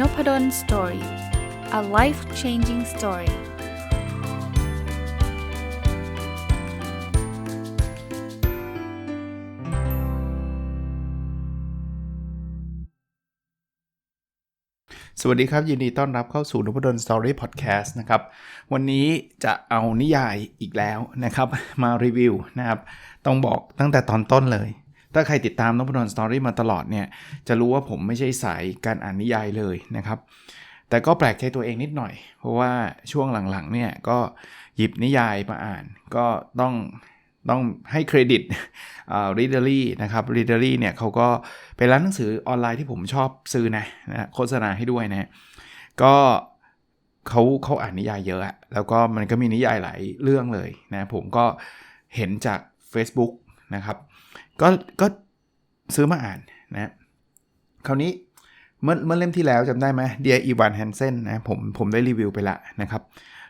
n o p ด d o สตอรี่ a life changing story สวัสดีครับ ยินดีต้อนรับเข้าสู่นพดลสตอรี่พอดแคสต์นะครับ วันนี้จะเอานิยายอีกแล้วนะครับ มารีวิวนะครับ ต้องบอกตั้งแต่ตอนต้นเลย ถ้าใครติดตามนพดลสตอรี่มาตลอดเนี่ยจะรู้ว่าผมไม่ใช่สายการอ่านนิยายเลยนะครับ แต่ก็แปลกใจตัวเองนิดหน่อย เพราะว่าช่วงหลังๆเนี่ยก็หยิบนิยายมาอ่าน ก็ต้องต้องให้เครดิตอ่า Readery นะครับ Readery เนี่ยเขาก็เป็นร้านหนังสือออนไลน์ที่ผมชอบซื้อนะนะโฆษณาให้ด้วยนะก็เขาเขาอ่านนิยายเยอะอะแล้วก็มันก็มีนิยายหลายเรื่องเลยนะผมก็เห็นจาก Facebook นะครับ ก็ก็ซื้อมาอ่านนะคราวนี้เมื่อเมื่อเล่มที่แล้วจำได้ไหมเดียอีวานแฮนเซนนะผมผมได้รีวิวไปละนะครับ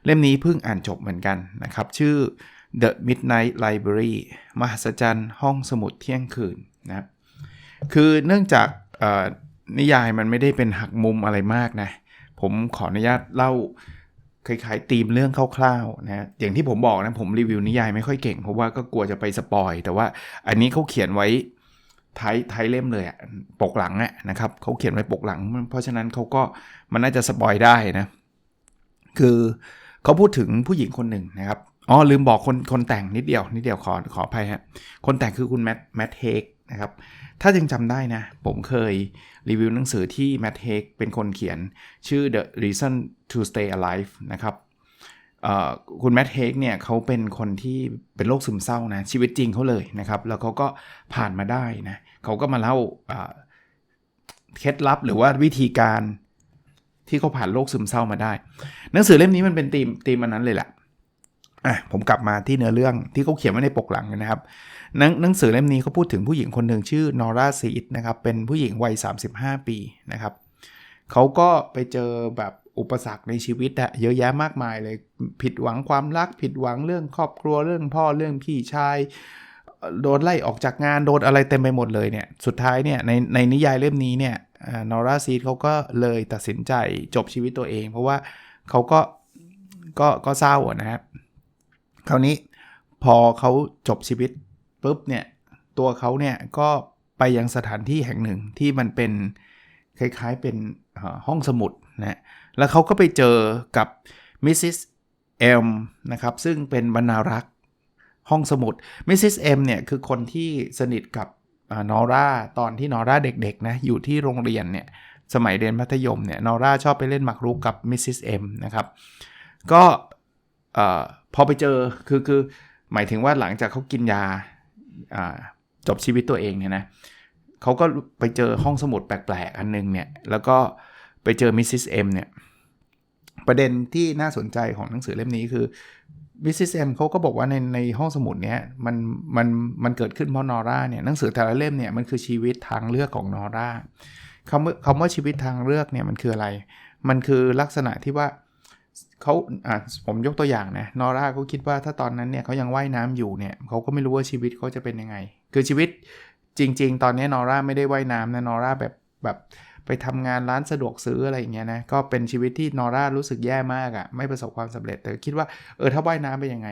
เล่มนี้เพิ่งอ่านจบเหมือนกันนะครับ ชื่อ The Midnight Library มหัศจรรย์ห้องสมุดเที่ยงคืนนะคือเนื่องจากนิยายมันไม่ได้เป็นหักมุมอะไรมากนะ ผมขออนุญาตเล่า คล้ายๆตีมเรื่องคร่าวๆนะอย่างที่ผมบอกนะผมรีวิวนิยายไม่ค่อยเก่งเพราะว่าก็กลัวจะไปสปอยแต่ว่าอันนี้เขาเขียนไว้ท้ายท้ายเล่มเลยอะปกหลังอะนะครับเขาเขียนไว้ปกหลัง เพราะฉะนั้นเขาก็มันน่าจะสปอยได้นะคือเขาพูดถึงผู้หญิงคนหนึ่งนะครับอ๋อลืมบอกคนคนแต่งนิดเดียวนิดเดียวขอขออภัยฮะคนแต่งคือคุณแมทแมทเฮก นะครับ ถ้ายังจำได้นะ ผมเคยรีวิวหนังสือที่แมทเฮกเป็นคนเขียนชื่อ The Reason to Stay Alive นะครับคุณแมทเฮกเนี่ยเขาเป็นคนที่เป็นโรคซึมเศร้านะ ชีวิตจริงเขาเลยนะครับ แล้วเขาก็ผ่านมาได้นะเขาก็มาเล่าเคล็ดลับหรือว่าวิธีการที่เขาผ่านโรคซึมเศร้ามาได้ หนังสือเล่มนี้มันเป็นธีมธีมมันนั้นเลยแหละ อะผมกลับมาที่เนื้อเรื่องที่เขาเขียนไว้ในปกหลังนะครับหนังหนังสือเล่มนี้เขาพูดถึงผู้หญิงคนหนึ่งชื่อนอร่าซีดนะครับเป็นผู้หญิงวัย 35 ปีนะครับเขาก็ไปเจอแบบอุปสรรคในชีวิตอะเยอะแยะมากมายเลย ผิดหวังความรัก ผิดหวังเรื่องครอบครัวเรื่องพ่อเรื่องพี่ชาย โดนไล่ออกจากงานโดนอะไรเต็มไปหมดเลยเนี่ยสุดท้ายเนี่ยในในนิยายเล่มนี้เนี่ยนอร่าซีดเขาก็เลยตัดสินใจจบชีวิตตัวเอง เพราะว่าเขาก็ก็ก็เศร้าอะนะครับ คราวนี้พอเขาจบชีวิตปุ๊บเนี่ยตัวเขาเนี่ยก็ไปยังสถานที่แห่งหนึ่งที่มันเป็นคล้ายๆเป็นห้องสมุดนะแล้วเขาก็ไปเจอกับมิสซิสเอมนะครับซึ่งเป็นบรรณารักษ์ห้องสมุดมิสซิสเอมเนี่ยคือคนที่สนิทกับนอร่าตอนที่นอร่าเด็กๆนะอยู่ที่โรงเรียนเนี่ยสมัยเรียนมัธยมเนี่ยนอร่าชอบไปเล่นหมากรุกกับมิสซิสเอมนะครับก็ พอไปเจอคือคือหมายถึงว่าหลังจากเขากินยาจบชีวิตตัวเองเนี่ยนะเขาก็ไปเจอห้องสมุดแปลกๆ อันนึงเนี่ย แล้วก็ไปเจอมิสซิสเอ็มเนี่ย ประเด็นที่น่าสนใจของหนังสือเล่มนี้คือมิสซิสเอ็มเขาก็บอกว่าในในห้องสมุดเนี้ยมันมันมันเกิดขึ้นเพราะนอร่าเนี่ยหนังสือแต่ละเล่มเนี่ยมันคือชีวิตทางเลือกของนอร่าคำว่าคำว่าชีวิตทางเลือกเนี่ยมันคืออะไร มันคือลักษณะที่ว่า เขาอ่าผมยกตัวอย่างนะนอร่าเขาคิดว่าถ้าตอนนั้นเนี่ยเขายังว่ายน้ำอยู่เนี่ยเขาก็ไม่รู้ว่าชีวิตเขาจะเป็นยังไง คือชีวิตจริง ๆ ตอนนี้นอร่าไม่ได้ว่ายน้ำนะนอร่าแบบแบบไปทำงานร้านสะดวกซื้ออะไรอย่างเงี้ยนะก็เป็นชีวิตที่นอร่ารู้สึกแย่มากอะ่ะไม่ประสบความสำเร็จแต่คิดว่าเออถ้าว่ายน้ำเป็นยังไง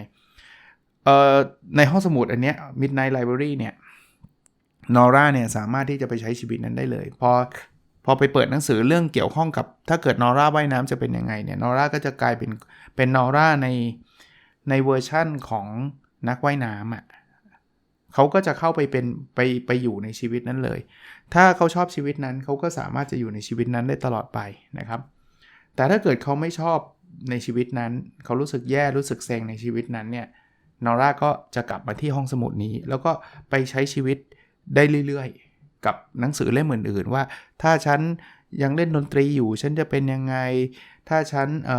เอ่อในห้องสมุดอันเนี้ย Midnight Library เนี่ยนอร่าเนี่ยสามารถที่จะไปใช้ชีวิตนั้นได้เลย พอ พอไปเปิดหนังสือเรื่องเกี่ยวข้องกับ ถ้าเกิดนอร่าว่ายน้ำจะเป็นยังไงเนี่ยนอร่าก็จะกลายเป็นเป็นนอร่าในในเวอร์ชั่นของนักว่ายน้ำอะ่ะเขาก็จะเข้าไปเป็นไปไปอยู่ในชีวิตนั้นเลย ถ้าเขาชอบชีวิตนั้นเขาก็สามารถจะอยู่ในชีวิตนั้นได้ตลอดไปนะครับ แต่ถ้าเกิดเขาไม่ชอบในชีวิตนั้น เขารู้สึกแย่รู้สึกเซ็งในชีวิตนั้นเนี่ยนอร่าก็จะกลับมาที่ห้องสมุดนี้ แล้วก็ไปใช้ชีวิตได้เรื่อยๆ กับหนังสือเล่มอื่นๆว่า ถ้าฉันยังเล่นดนตรีอยู่ ฉันจะเป็นยังไง ถ้าฉันเ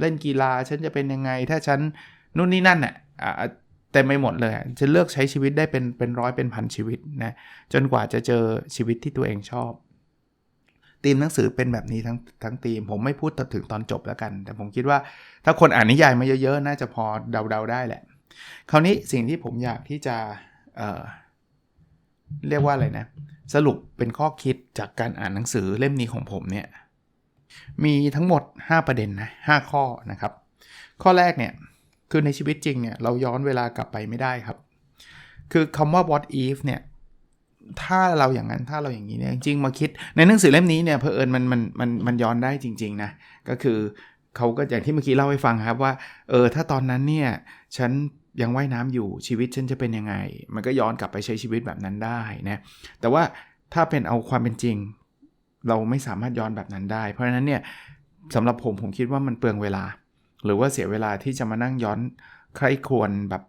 เล่นกีฬาฉันจะเป็นยังไง ถ้าฉันนู่นนี่นั่นน่ะเต็มไปหมดเลยจะเลือกใช้ชีวิตได้เป็นเป็นร้อยเป็นพันชีวิตนะจนกว่าจะเจอชีวิตที่ตัวเองชอบธีมหนังสือเป็นแบบนี้ทั้งทั้งธีม ผมไม่พูดถึงตอนจบแล้วกัน แต่ผมคิดว่าถ้าคนอ่านนิยายมาเยอะๆ น่าจะพอเดาๆได้แหละ คราวนี้สิ่งที่ผมอยากที่จะ เรียกว่าอะไรนะ สรุปเป็นข้อคิดจากการอ่านหนังสือเล่มนี้ของผมเนี่ย มีทั้งหมด 5 ประเด็นนะ5ข้อนะครับ ข้อแรกเนี่ย คือในชีวิตจริงเนี่ย เราย้อนเวลากลับไปไม่ได้ครับ คือคำว่า what if เนี่ยถ้าเราอย่างนั้นถ้าเราอย่างนี้เนี่ยจริงมาคิดในหนังสือเล่มนี้เนี่ยเพอเอิญมันมันมันมันย้อนได้จริงๆนะก็คือเขาก็อย่างที่เมื่อกี้เล่าให้ฟังครับว่าเออถ้าตอนนั้นเนี่ยฉัน ยังว่ายน้ำอยู่ชีวิตฉันจะเป็นยังไง มันก็ย้อนกลับไปใช้ชีวิตแบบนั้นได้นะแต่ว่าถ้าเป็นเอาความเป็นจริง เราไม่สามารถย้อนแบบนั้นได้ เพราะฉะนั้นเนี่ยสำหรับผมผมคิดว่ามันเปลืองเวลา หรือว่าเสียเวลาที่จะมานั่งย้อนใครควรแบบ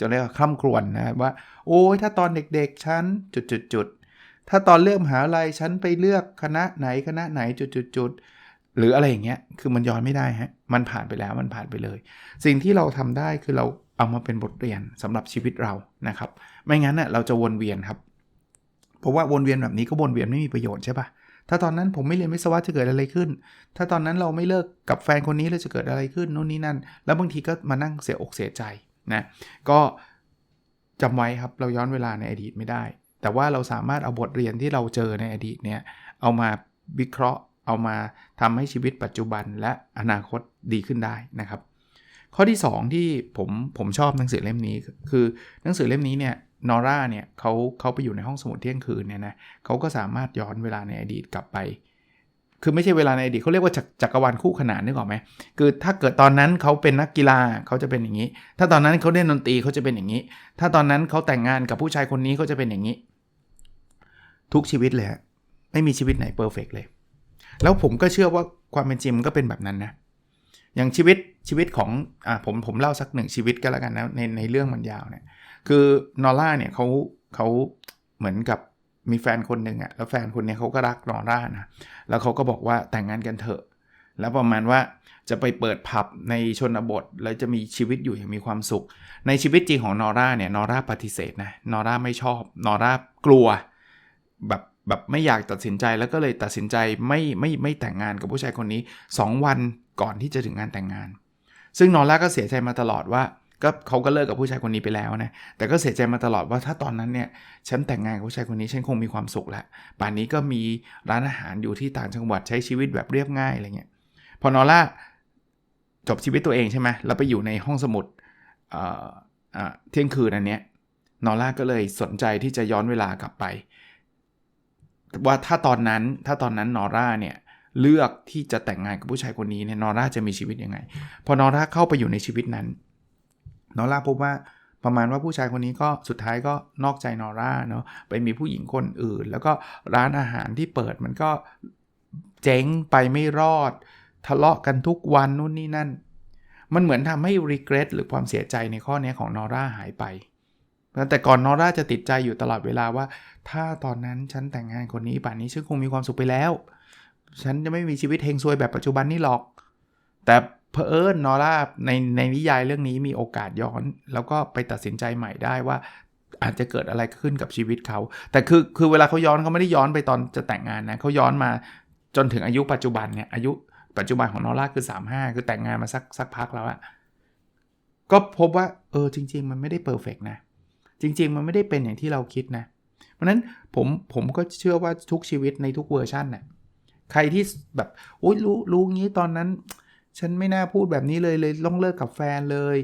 จะเรียกว่าคร่ำครวญนะว่า โอ้ยถ้าตอนเด็กๆฉันจุดจุดจุดถ้าตอนเลือกมหาลัยฉันไปเลือกคณะไหนคณะไหนจุดจุดจุดหรืออะไรอย่างเงี้ย คือมันย้อนไม่ได้ฮะ มันผ่านไปแล้ว มันผ่านไปเลย สิ่งที่เราทำได้คือเรา เอามาเป็นบทเรียนสำหรับชีวิตเรานะครับ ไม่งั้นน่ะเราจะวนเวียนครับ เพราะว่าวนเวียนแบบนี้ก็วนเวียนไม่มีประโยชน์ใช่ปะถ้าตอนนั้นผมไม่เรียนวิศวะจะเกิดอะไรขึ้น ถ้าตอนนั้นเราไม่เลิกกับแฟนคนนี้แล้วจะเกิดอะไรขึ้นนู่นนี่นั่น แล้วบางทีก็มานั่งเสียอกเสียใจนะก็จำไว้ครับเราย้อนเวลาในอดีตไม่ได้ แต่ว่าเราสามารถเอาบทเรียนที่เราเจอในอดีตเนี่ยเอามาวิเคราะห์ เอามาทำให้ชีวิตปัจจุบันและอนาคตดีขึ้นได้นะครับ ข้อที่ 2 ที่ผมผมชอบหนังสือเล่มนี้ คือหนังสือเล่มนี้เนี่ยนอร่าเนี่ยเขาเขาไปอยู่ในห้องสมุดเที่ยงคืนเนี่ยนะเขาก็สามารถย้อนเวลาในอดีตกลับไป คือไม่ใช่เวลาในอดีตเขาเรียกว่าจักจักรวาลคู่ขนานนึกออกไหมคือถ้าเกิดตอนนั้นเขาเป็นนักกีฬาเขาจะเป็นอย่างนี้ ถ้าตอนนั้นเขาเล่นดนตรีเขาจะเป็นอย่างนี้ ถ้าตอนนั้นเขาแต่งงานกับผู้ชายคนนี้เขาจะเป็นอย่างนี้ ทุกชีวิตเลยไม่มีชีวิตไหนเพอร์เฟกเลย แล้วผมก็เชื่อว่าความเป็นจริงมันก็เป็นแบบนั้นนะ อย่างชีวิตชีวิตของอ่าผมผมเล่าสักหนึ่งชีวิตก็แล้วกันนะในในเรื่องมันยาวเนี่ยคือนอร่าเนี่ยเขาเขาเหมือนกับมีแฟนคนหนึ่งอะแล้วแฟนคนนี้เขาก็รักนอร่านะแล้วเขาก็บอกว่าแต่งงานกันเถอะแล้วประมาณว่าจะไปเปิดผับในชนบท แล้วจะมีชีวิตอยู่อย่างมีความสุข ในชีวิตจริงของนอร่าเนี่ยนอร่าปฏิเสธนะนอร่าไม่ชอบนอร่ากลัวแบบแบบไม่อยากตัดสินใจแล้วก็เลยตัดสินใจไม่ไม่ไม่แต่งงานกับผู้ชายคนนี้ 2 วัน ก่อนที่จะถึงงานแต่งงาน ซึ่งนอร่าก็เสียใจมาตลอดว่าก็เขาก็เลิกกับผู้ชายคนนี้ไปแล้วนะ แต่ก็เสียใจมาตลอดว่าถ้าตอนนั้นเนี่ย ฉันแต่งงานกับผู้ชายคนนี้ฉันคงมีความสุขแล้วป่านนี้ก็มีร้านอาหารอยู่ที่ต่างจังหวัดใช้ชีวิตแบบเรียบง่ายอะไรเงี้ย พอนอร่าจบชีวิตตัวเองใช่ไหมแล้วไปอยู่ในห้องสมุดเที่ยงคืนอันเนี้ย นอร่าก็เลยสนใจที่จะย้อนเวลากลับไป ว่าถ้าตอนนั้น ถ้าตอนนั้นนอร่าเนี่ย เลือกที่จะแต่งงานกับผู้ชายคนนี้เนี่ยนอร่าจะมีชีวิตยังไง พอนอร่าเข้าไปอยู่ในชีวิตนั้น นอร่าพบว่าประมาณว่าผู้ชายคนนี้ก็สุดท้ายก็นอกใจนอร่าเนาะไปมีผู้หญิงคนอื่น แล้วก็ร้านอาหารที่เปิดมันก็เจ๊งไปไม่รอด ทะเลาะกันทุกวันนู่นนี่นั่น มันเหมือนทำให้ regret หรือความเสียใจในข้อนี้ของนอร่าหายไปแต่ก่อนนอร่าจะติดใจอยู่ตลอดเวลาว่า ถ้าตอนนั้นฉันแต่งงานคนนี้ป่านนี้ฉันคงมีความสุขไปแล้ว ฉันจะไม่มีชีวิตเฮงซวยแบบปัจจุบันนี่หรอก แต่เพอเอิญนอร่าในในนิยายเรื่องนี้มีโอกาสย้อน แล้วก็ไปตัดสินใจใหม่ได้ว่าอาจจะเกิดอะไรขึ้นกับชีวิตเขา แต่คือคือเวลาเขาย้อนเขาไม่ได้ย้อนไปตอนจะแต่งงานนะเขาย้อนมาจนถึงอายุปัจจุบันเนี่ยอายุปัจจุบันของนอร่าคือ 35 คือแต่งงานมาสักสักพักแล้วอะก็พบว่าเออจริง ๆ มันไม่ได้เพอร์เฟกนะ จริง ๆ มันไม่ได้เป็นอย่างที่เราคิดนะ เพราะนั้นผมผมก็เชื่อว่าทุกชีวิตในทุกเวอร์ชันน่ะ ใครที่แบบโอ้ยรู้รู้งี้ตอนนั้น ฉันไม่น่าพูดแบบนี้เลยเลยต้องเลิกกับแฟนเลย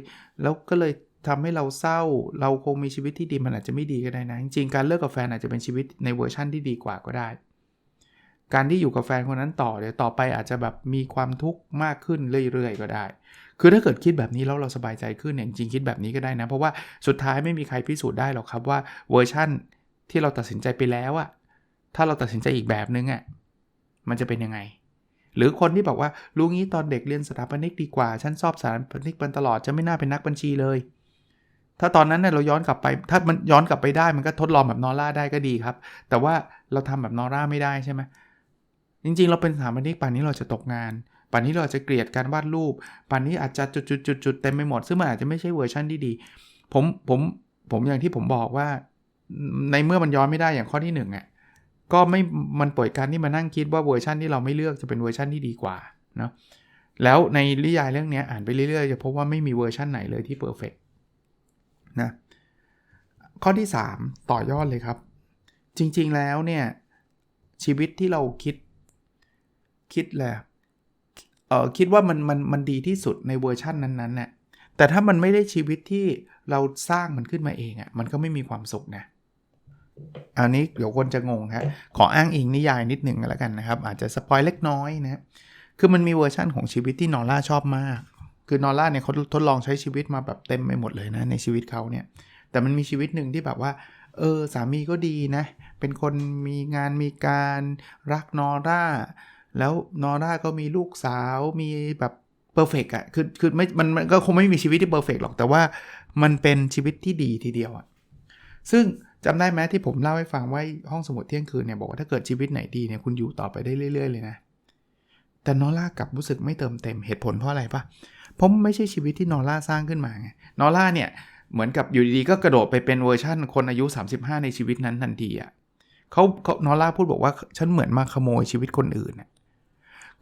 แล้วก็เลยทำให้เราเศร้า เราคงมีชีวิตที่ดีมันอาจจะไม่ดีก็ได้นะ จริงๆ การเลิกกับแฟนอาจจะเป็นชีวิตในเวอร์ชั่นที่ดีกว่าก็ได้ การที่อยู่กับแฟนคนนั้นต่อเดี๋ยวต่อไปอาจจะแบบมีความทุกข์มากขึ้นเรื่อยๆ ก็ได้ คือถ้าเกิดคิดแบบนี้แล้วเราสบายใจขึ้นเนี่ยจริงคิดแบบนี้ก็ได้นะ เพราะว่าสุดท้ายไม่มีใครพิสูจน์ได้หรอกครับว่าเวอร์ชั่นที่เราตัดสินใจไปแล้วอะถ้าเราตัดสินใจอีกแบบนึงอะ มันจะเป็นยังไง หรือคนที่บอกว่ารู้งี้ตอนเด็กเรียนสถาปนิกดีกว่า ฉันชอบสถาปนิกเป็นตลอดจะไม่น่าเป็นนักบัญชีเลย ถ้าตอนนั้นเนี่ยเราย้อนกลับไป ถ้ามันย้อนกลับไปได้มันก็ทดลองแบบนอร่าได้ก็ดีครับ แต่ว่าเราทำแบบนอร่าไม่ได้ใช่ไหมจริงๆ เราเป็นสถาปนิกป่านนี้เราจะตกงานป่านนี้เราจะเกลียดการวาดรูปป่านนี้อาจจะจุดๆๆเต็มไปหมดซึ่งมันอาจจะไม่ใช่เวอร์ชันที่ดี ผมผมผมอย่างที่ผมบอกว่า ในเมื่อมันย้อนไม่ได้อย่างข้อที่1อะ ก็ไม่มันปล่อยการที่มานั่งคิดว่าเวอร์ชันที่เราไม่เลือกจะเป็นเวอร์ชันที่ดีกว่าเนาะแล้วในนิยายเรื่องนี้อ่านไปเรื่อยๆจะพบว่าไม่มีเวอร์ชันไหนเลยที่เพอร์เฟกนะข้อที่ 3 ต่อยอดเลยครับ จริงๆแล้วเนี่ย ชีวิตที่เราคิดคิดแหละเออคิดว่ามันมันมันดีที่สุดในเวอร์ชันนั้นๆน่ะแต่ถ้ามันไม่ได้ชีวิตที่เราสร้างมันขึ้นมาเองอะ่ะมันก็ไม่มีความสุขนะ อันนี้เดี๋ยวคนจะงงครับขออ้างอิงนิยายนิดหนึ่งแล้วกันนะครับ อาจจะสปอยเล็กน้อยนะคือมันมีเวอร์ชั่นของชีวิตที่นอร่าชอบมาก คือนอร่าเนี่ยเขาทดลองใช้ชีวิตมาแบบเต็มไปหมดเลยนะในชีวิตเขาเนี่ย แต่มันมีชีวิตหนึ่งที่แบบว่า เออสามีก็ดีนะ เป็นคนมีงานมีการรักนอร่า แล้วนอร่าก็มีลูกสาวมีแบบเพอร์เฟกอะคือคือไม่มันมันก็คงไม่มีชีวิตที่เพอร์เฟกหรอก แต่ว่ามันเป็นชีวิตที่ดีทีเดียวอะซึ่ง จำได้ไหมที่ผมเล่าให้ฟังว่าห้องสมุดเที่ยงคืนเนี่ยบอกว่าถ้าเกิดชีวิตไหนดีเนี่ยคุณอยู่ต่อไปได้เรื่อย ๆ เลยนะ แต่นอร่ากลับรู้สึกไม่เติมเต็มเหตุผลเพราะอะไรปะเพราะไม่ใช่ชีวิตที่นอร่าสร้างขึ้นมาไงนอร่าเนี่ยเหมือนกับอยู่ดีๆก็กระโดดไปเป็นเวอร์ชั่นคนอายุ 35 ในชีวิตนั้นทันทีอะ่ะเขาเขานอร่าพูดบอกว่าฉันเหมือนมาขโมยชีวิตคนอื่นน่ะ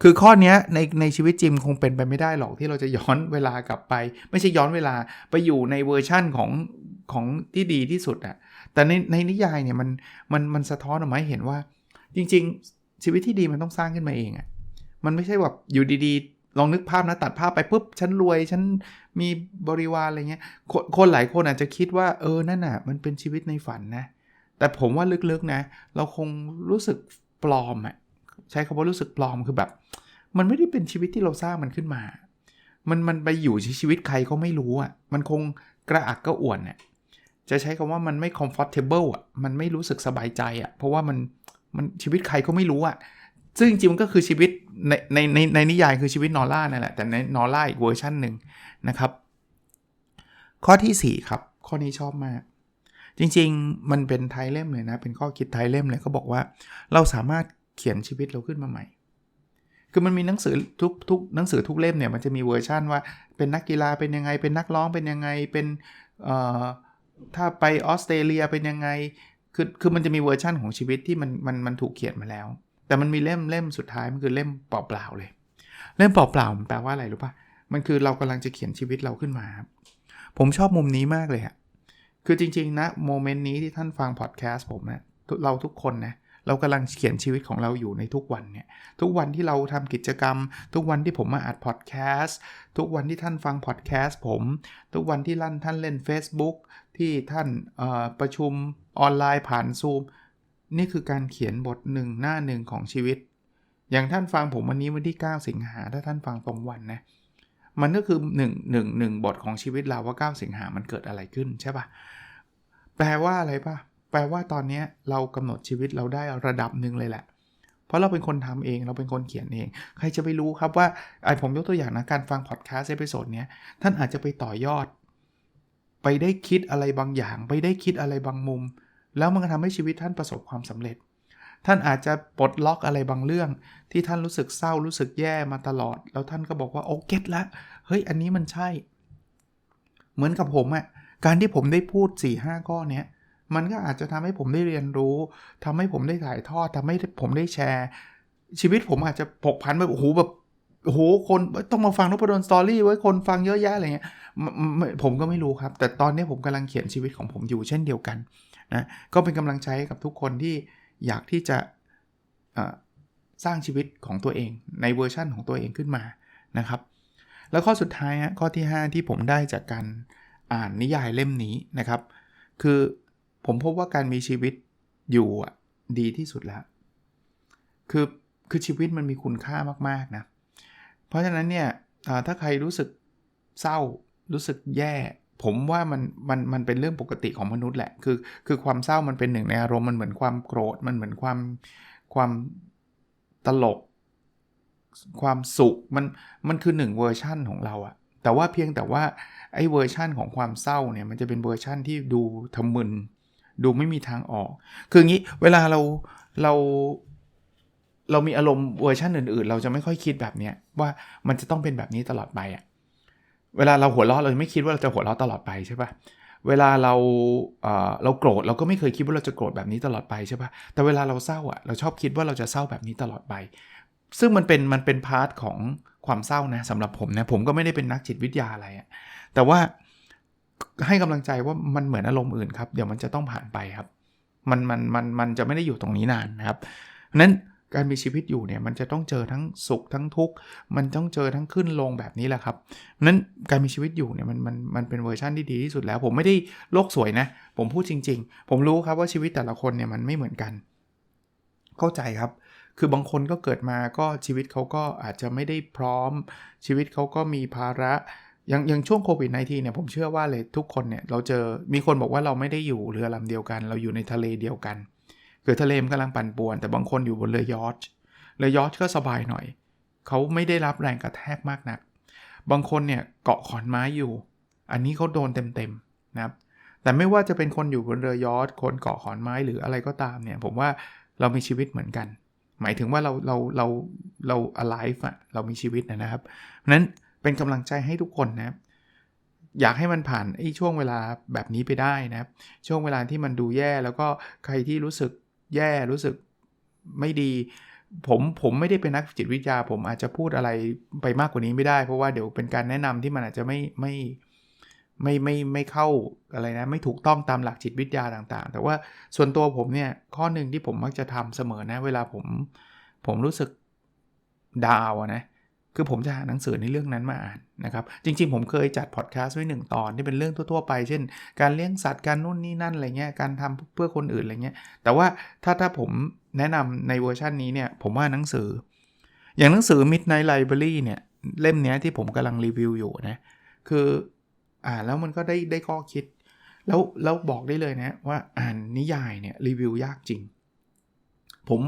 คือข้อนี้ในในชีวิตจิมคงเป็นไปไม่ได้หรอกที่เราจะย้อนเวลากลับไป ไม่ใช่ย้อนเวลาไปอยู่ในเวอร์ชั่นของของที่ดีที่สุดอะ่ะ แต่ในในนิยายเนี่ยมันมันมันสะท้อนออกมาให้เห็นว่า จริง ๆ ชีวิตที่ดีมันต้องสร้างขึ้นมาเองอะ่ะมันไม่ใช่แบบอยู่ดีๆ ลองนึกภาพนะตัดภาพไปปุ๊บฉันรวยฉันมีบริวารอะไรเงี้ยคคนหลายคนอาจจะคิดว่าเออนั่นน่ะมันเป็นชีวิตในฝันนะ แต่ผมว่าลึกๆนะ เราคงรู้สึกปลอมอะใช้คำว่ารู้สึกปลอมคือแบบ มันไม่ได้เป็นชีวิตที่เราสร้างมันขึ้นมา มันมันไปอยู่ชีวิตใครก็ไม่รู้อะมันคงกระอักกระอ่วนเนี่ย จะใช้คำว่ามันไม่ comfortable อะ มันไม่รู้สึกสบายใจอะ เพราะว่ามันมันชีวิตใครก็ไม่รู้อะ ซึ่งจริงๆมันก็คือชีวิตในในในในนิยายคือชีวิตนอร่านั่นแหละ แต่ในนอร่าอีกเวอร์ชันหนึ่งนะครับ ข้อที่ 4 ครับ ข้อนี้ชอบมาก จริงๆ มันเป็นไทยเล่มเลยนะ เป็นข้อคิดไทยเล่มเลยเขาบอกว่า เราสามารถเขียนชีวิตเราขึ้นมาใหม่ คือมันมีหนังสือทุกทุกหนังสือทุกเล่มเนี่ยมันจะมีเวอร์ชั่นว่าเป็นนักกีฬาเป็นยังไง เป็นนักร้องเป็นยังไง เป็นเอ่อ ถ้าไปออสเตรเลียเป็นยังไง คือคือมันจะมีเวอร์ชั่นของชีวิตที่มันมันมันถูกเขียนมาแล้ว แต่มันมีเล่มเล่มสุดท้ายมันคือเล่มเปล่าๆเลย เล่มเปล่าๆมันแปลว่าอะไรรู้ปะมันคือเรากำลังจะเขียนชีวิตเราขึ้นมา ผมชอบมุมนี้มากเลยอะคือจริงๆนะโมเมนต์นี้ที่ท่านฟังพอดแคสต์ผมนะเราทุกคนนะเเรากำลังเขียนชีวิตของเราอยู่ในทุกวันเนี่ย ทุกวันที่เราทำกิจกรรม ทุกวันที่ผมมาอัดพอดแคสต์ ทุกวันที่ท่านฟังพอดแคสต์ผม ทุกวันที่ลั่นท่านเล่น Facebook ที่ท่านประชุมออนไลน์ผ่านซูม นี่คือการเขียนบทหนึ่งหน้าหนึ่งของชีวิต อย่างท่านฟังผมวันนี้วันที่ 9 สิงหาถ้าท่านฟังตรงวันนะมันก็คือ1 1 1 บทของชีวิตเราว่า 9 สิงหามันเกิดอะไรขึ้นใช่ปะแปลว่าอะไรปะ แปลว่าตอนนี้เรากำหนดชีวิตเราได้ระดับหนึ่งเลยแหละ เพราะเราเป็นคนทำเองเราเป็นคนเขียนเอง ใครจะไปรู้ครับว่าไอผมยกตัวอย่างนะการฟังพอดแคสต์เอพิโซดเนี้ยท่านอาจจะไปต่อยอด ไปได้คิดอะไรบางอย่าง ไปได้คิดอะไรบางมุม แล้วมันก็ทำให้ชีวิตท่านประสบความสำเร็จ ท่านอาจจะปลดล็อกอะไรบางเรื่อง ที่ท่านรู้สึกเศร้ารู้สึกแย่มาตลอด แล้วท่านก็บอกว่าโอเก็ตละเฮ้ยอันนี้มันใช่ เหมือนกับผมอะการที่ผมได้พูด4ี่ห้าข้อเนี้ย มันก็อาจจะทำให้ผมได้เรียนรู้ทำให้ผมได้ถ่ายทอดทำให้ผมได้แชร์ ชีวิตผมอาจจะผกพันไปโอ้โหแบบโอ้โหคนต้องมาฟังนพดลสตอรี่ไว้คนฟังเยอะแยะอะไรเงี้ยผมก็ไม่รู้ครับ แต่ตอนนี้ผมกำลังเขียนชีวิตของผมอยู่เช่นเดียวกันนะก็เป็นกำลังใจกับทุกคนที่อยากที่จะสร้างชีวิตของตัวเองในเวอร์ชั่นของตัวเองขึ้นมานะครับ แล้วข้อสุดท้ายข้อที่ 5 ที่ผมได้จากการอ่านนิยายเล่มนี้นะครับ คือ ผมพบว่าการมีชีวิตอยู่ดีที่สุดแล้ว คือคือชีวิตมันมีคุณค่ามากๆนะ เพราะฉะนั้นเนี่ยถ้าใครรู้สึกเศร้ารู้สึกแย่ ผมว่ามันมันมันเป็นเรื่องปกติของมนุษย์แหละ คือคือความเศร้ามันเป็นหนึ่งในอารมณ์มันเหมือนความโกรธมันเหมือนความความตลก ความสุขมันมันคือหนึ่งเวอร์ชั่นของเราอะแต่ว่าเพียงแต่ว่าไอ้เวอร์ชั่นของความเศร้าเนี่ยมันจะเป็นเวอร์ชั่นที่ดูทะมึน ดูไม่มีทางออก คืออย่างนี้เวลาเราเราเรามีอารมณ์เวอร์ชันอื่นๆ เราจะไม่ค่อยคิดแบบนี้ว่ามันจะต้องเป็นแบบนี้ตลอดไปอะเวลาเราหัวเราะเราไม่คิดว่าเราจะหัวเราะตลอดไปใช่ปะเวลาเราเเราโกรธเราก็ไม่เคยคิดว่าเราจะโกรธแบบนี้ตลอดไปใช่ปะแต่เวลาเราเศร้าอะเราชอบคิดว่าเราจะเศร้าแบบนี้ตลอดไป ซึ่งมันเป็นมันเป็นพาร์ทของความเศร้านะสำหรับผมนะผมก็ไม่ได้เป็นนักจิตวิทยาอะไรอะแต่ว่า ให้กำลังใจว่ามันเหมือนอารมณ์อื่นครับ เดี๋ยวมันจะต้องผ่านไปครับ มันมันมันมันจะไม่ได้อยู่ตรงนี้นานนะครับเพราะนั้นการมีชีวิตอยู่เนี่ยมันจะต้องเจอทั้งสุขทั้งทุกข์มันต้องเจอทั้งขึ้นลงแบบนี้แหละครับเพราะนั้นการมีชีวิตอยู่เนี่ยมันมันมันเป็นเวอร์ชันที่ดีที่สุดแล้ว ผมไม่ได้โลกสวยนะ ผมพูดจริง ๆ ผมรู้ครับว่าชีวิตแต่ละคนเนี่ยมันไม่เหมือนกัน เข้าใจครับ คือบางคนก็เกิดมาก็ชีวิตเขาก็อาจจะไม่ได้พร้อม ชีวิตเขาก็มีภาระ อย่างอย่างช่วงโควิด -19 เนี่ยผมเชื่อว่าเลยทุกคนเนี่ยเราเจอมีคนบอกว่าเราไม่ได้อยู่เรือลำเดียวกัน เราอยู่ในทะเลเดียวกัน คือทะเลมันกำลังปั่นป่วน แต่บางคนอยู่บนเรือยอชเรือยอชก็สบายหน่อย เขาไม่ได้รับแรงกระแทกมากนัก บางคนเนี่ยเกาะขอนไม้อยู่ อันนี้เขาโดนเต็มๆนะครับแต่ไม่ว่าจะเป็นคนอยู่บนเรือยอชคนเกาะขอนไม้หรืออะไรก็ตามเนี่ยผมว่าเรามีชีวิตเหมือนกัน หมายถึงว่าเราเราเราเรา alive อะเรามีชีวิตนะครับเพราะนั้น เป็นกำลังใจให้ทุกคนนะอยากให้มันผ่านไอ้ช่วงเวลาแบบนี้ไปได้นะช่วงเวลาที่มันดูแย่แล้วก็ใครที่รู้สึกแย่รู้สึกไม่ดี ผมผมไม่ได้เป็นนักจิตวิทยา ผมอาจจะพูดอะไรไปมากกว่านี้ไม่ได้ เพราะว่าเดี๋ยวเป็นการแนะนำที่มันอาจจะไม่ไม่ไม่ไม่ไม่เข้าอะไรนะไม่ถูกต้องตามหลักจิตวิทยาต่างๆ แต่ว่าส่วนตัวผมเนี่ยข้อหนึ่งที่ผมมักจะทำเสมอนะ เวลาผมผมรู้สึกดาวนะ คือผมจะหาหนังสือในเรื่องนั้นมาอ่านนะครับ จริงๆ ผมเคยจัดพอดแคสต์ไว้หนึ่งตอนที่เป็นเรื่องทั่วๆไป เช่น การเลี้ยงสัตว์ การนู่นนี่นั่นอะไรเงี้ย การทำเพื่อคนอื่นอะไรเงี้ย แต่ว่าถ้าถ้าผมแนะนำในเวอร์ชันนี้เนี่ย ผมว่าหนังสือ อย่างหนังสือ Midnight Library เนี่ย เล่มนี้ที่ผมกำลังรีวิวอยู่นะ คืออ่านแล้วมันก็ได้ได้ข้อคิด แล้วแล้วบอกได้เลยนะว่าอ่านนิยายเนี่ยรีวิวยากจริง ผม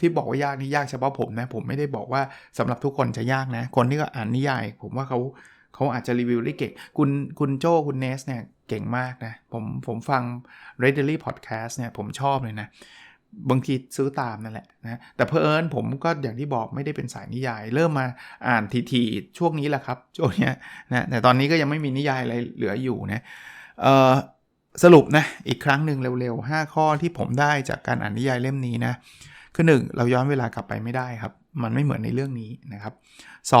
ที่บอกว่ายากนี่ยากเฉพาะผมนะ ผมไม่ได้บอกว่าสำหรับทุกคนจะยากนะ คนที่ก็อ่านนิยาย ผมว่าเขาเขาอาจจะรีวิวได้เก่ง คุณคุณโจคุณเนสเนี่ยเก่งมากนะ ผมผมฟัง Readily Podcast เนี่ยผมชอบเลยนะ บางทีซื้อตามนั่นแหละนะแต่เพอเอิญผมก็อย่างที่บอกไม่ได้เป็นสายนิยาย เริ่มมาอ่านทีๆช่วงนี้แหละครับช่วงนี้นะแต่ตอนนี้ก็ยังไม่มีนิยายอะไรเหลืออยู่นะเออสรุปนะอีกครั้งหนึ่งเร็วๆ 5 ข้อที่ผมได้จากการอ่านนิยายเล่มนี้นะ คือ 1 เราย้อนเวลากลับไปไม่ได้ครับ มันไม่เหมือนในเรื่องนี้นะครับ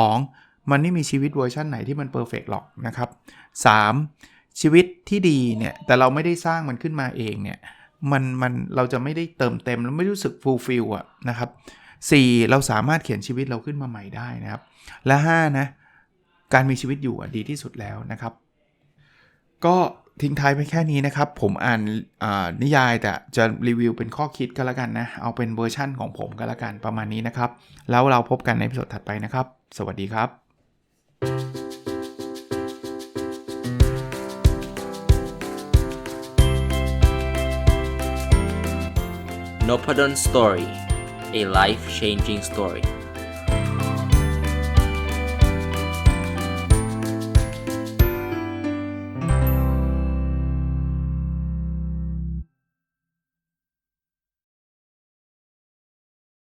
2. มันไม่มีชีวิตเวอร์ชันไหนที่มันเพอร์เฟกหรอกนะครับ 3. ชีวิตที่ดีเนี่ยแต่เราไม่ได้สร้างมันขึ้นมาเองเนี่ยมันมันเราจะไม่ได้เติมเต็มแล้วไม่รู้สึกฟูลฟิลอะนะครับ 4. เราสามารถเขียนชีวิตเราขึ้นมาใหม่ได้นะครับ และ5นะการมีชีวิตอยู่ดีที่สุดแล้วนะครับ ก็ ทิ้งท้ายไปแค่นี้นะครับ ผมอ่านนิยายแต่จะรีวิวเป็นข้อคิดก็แล้วกันนะ เอาเป็นเวอร์ชั่นของผมก็แล้วกันประมาณนี้นะครับ แล้วเราพบกันในพิโซดถัดไปนะครับ สวัสดีครับ n o p a d o n Story a life changing story